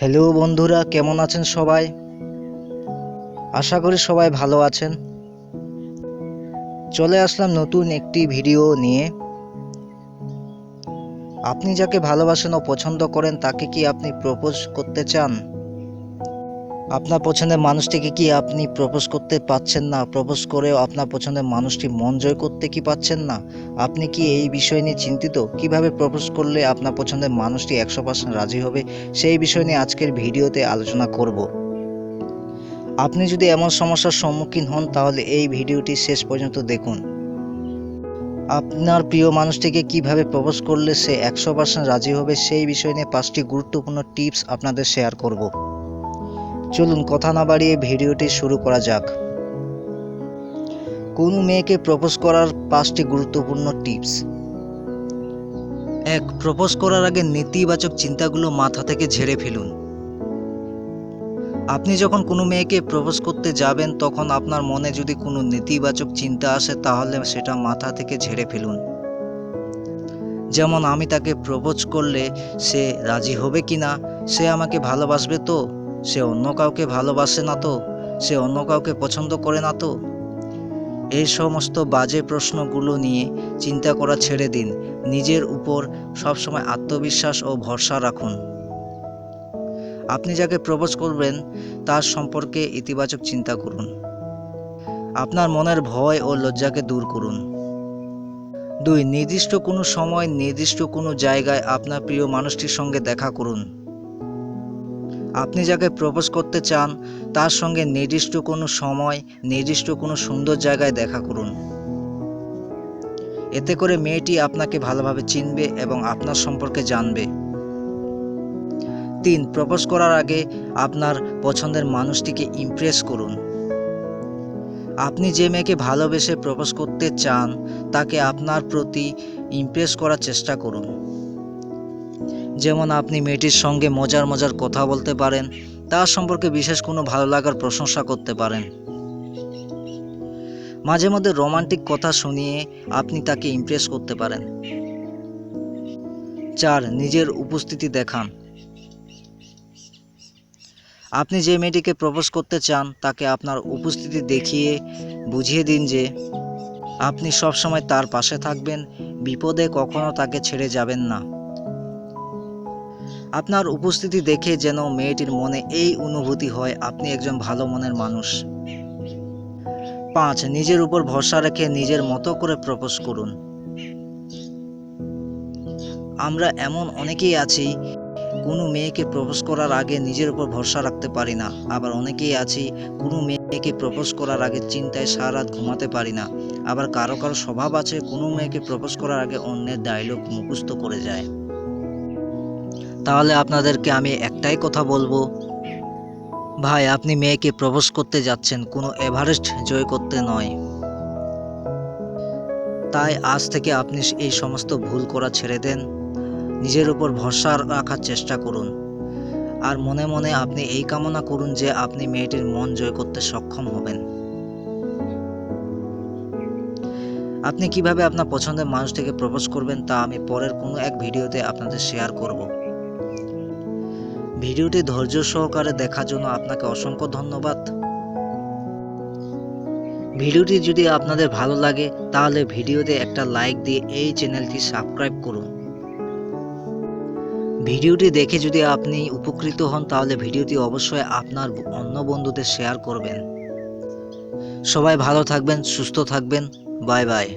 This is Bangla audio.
হ্যালো বন্ধুরা, কেমন আছেন সবাই? আশা করি সবাই ভালো আছেন। চলে আসলাম নতুন একটি ভিডিও নিয়ে। আপনি যাকে ভালোবাসেন ও পছন্দ করেন, তাকে কি আপনি প্রপোজ করতে চান? আপনার পছন্দের মানুষটিকে কি আপনি প্রপোজ করতে পাচ্ছেন না? প্রপোজ করেও আপনার পছন্দের মানুষটি মন জয় করতে কি পাচ্ছেন না? আপনি কি এই বিষয় নিয়ে চিন্তিত? কীভাবে প্রপোজ করলে আপনার পছন্দের মানুষটি একশো পার্সেন্ট রাজি হবে? সেই বিষয় নিয়ে আজকের ভিডিওতে আলোচনা করব। আপনি যদি এমন সমস্যার সম্মুখীন হন, তাহলে এই ভিডিওটি শেষ পর্যন্ত দেখুন। আপনার প্রিয় মানুষটিকে কীভাবে প্রপোজ করলে সে একশো পার্সেন্ট রাজি হবে, সেই বিষয় নিয়ে পাঁচটি গুরুত্বপূর্ণ টিপস আপনাদের শেয়ার করব। চলুন কথা না বাড়িয়ে ভিডিওটি শুরু করা যাক। কোন মেয়েকে প্রপোজ করার পাঁচটি গুরুত্বপূর্ণ টিপস। এক, প্রপোজ করার আগে নেতিবাচক চিন্তাগুলো মাথা থেকে ঝেড়ে ফেলুন। আপনি যখন কোনো মেয়েকে প্রপোজ করতে যাবেন, তখন আপনার মনে যদি কোনো নেতিবাচক চিন্তা আসে, তাহলে সেটা মাথা থেকে ঝেড়ে ফেলুন। যেমন, আমি তাকে প্রপোজ করলে সে রাজি হবে কি না সে আমাকে ভালোবাসবে তো? সে অন্য কাউকে ভালোবাসে না তো? সে অন্য কাউকে পছন্দ করে না তো? এই সমস্ত বাজে প্রশ্নগুলো নিয়ে চিন্তা করা ছেড়ে দিন। নিজের উপর সবসময় আত্মবিশ্বাস ও ভরসা রাখুন। আপনি যাকে প্রপোজ করবেন, তার সম্পর্কে ইতিবাচক চিন্তা করুন। আপনার মনের ভয় ও লজ্জাকে দূর করুন। দুই, নির্দিষ্ট কোনো সময় নির্দিষ্ট কোনো জায়গায় আপনার প্রিয় মানুষটির সঙ্গে দেখা করুন। আপনি যাকে প্রপোজ করতে চান, তার সঙ্গে নির্দিষ্ট কোনো সময়, নির্দিষ্ট কোনো সুন্দর জায়গায় দেখা করুন। এতে করে মেয়েটি আপনাকে ভালোভাবে চিনবে এবং আপনার সম্পর্কে জানবে। তিন, প্রপোজ করার আগে আপনার পছন্দের মানুষটিকে ইমপ্রেস করুন। আপনি যে মেয়েকে ভালোবেসে প্রপোজ করতে চান, তাকে আপনার প্রতি ইমপ্রেস করার চেষ্টা করুন। যেমন আপনি মেয়েটির সঙ্গে মজার মজার কথা বলতে পারেন তার সম্পর্কে বিশেষ কোনো ভালো লাগার প্রশংসা করতে পারেন। মাঝে মধ্যে রোমান্টিক কথা শুনিয়ে আপনি তাকে ইমপ্রেস করতে পারেন। চার, নিজের উপস্থিতি দেখান। আপনি যে মেয়েটিকে প্রপোজ করতে চান, তাকে আপনার উপস্থিতি দেখিয়ে বুঝিয়ে দিন যে, আপনি সবসময় তার পাশে থাকবেন, বিপদে কখনো তাকে ছেড়ে যাবেন না। আপনার উপস্থিতি দেখে যেন মেয়েটির মনে এই অনুভূতি হয়, আপনি একজন ভালো মনের মানুষ। পাঁচ, নিজের উপর ভরসা রেখে নিজের মতো করে প্রপোজ করুন। আমরা এমন অনেকেই আছি, কোনো মেয়েকে প্রপোজ করার আগে নিজের উপর ভরসা রাখতে পারি না। আবার অনেকেই আছি, কোনো মেয়েকে প্রপোজ করার আগে চিন্তায় সারা রাত ঘুমাতে পারি না। আবার কারও কারও স্বভাব আছে, কোনো মেয়েকে প্রপোজ করার আগে অন্যের ডায়লগ মুখস্থ করে যায়। তাহলে আপনাদেরকে আমি একটাই কথা বলব। ভাই, আপনি মেয়েকে প্রপোজ করতে যাচ্ছেন, কোনো এভারেস্ট জয় করতে নয়। তাই আজ থেকে আপনি এই সমস্ত ভুল করা ছেড়ে দেন। নিজের উপর ভরসা রাখার চেষ্টা করুন। আর মনে মনে আপনি এই কামনা করুন যে আপনি মেয়েটির মন জয় করতে সক্ষম হবেন। আপনি কীভাবে আপনার পছন্দের মানুষটিকে প্রপোজ করবেন তা আমি পরের কোনো এক ভিডিওতে আপনাদের শেয়ার করব। ভিডিওটি ধৈর্য সহকারে দেখার জন্য আপনাকে অসংখ্য ধন্যবাদ। ভিডিওটি যদি আপনাদের ভালো লাগে, তাহলে ভিডিওতে একটা লাইক দিয়ে এই চ্যানেলটি সাবস্ক্রাইব করুন। ভিডিওটি দেখে যদি আপনি উপকৃত হন, তাহলে ভিডিওটি অবশ্যই আপনার অন্য বন্ধুদের শেয়ার করবেন। সবাই ভালো থাকবেন, সুস্থ থাকবেন। Bye bye.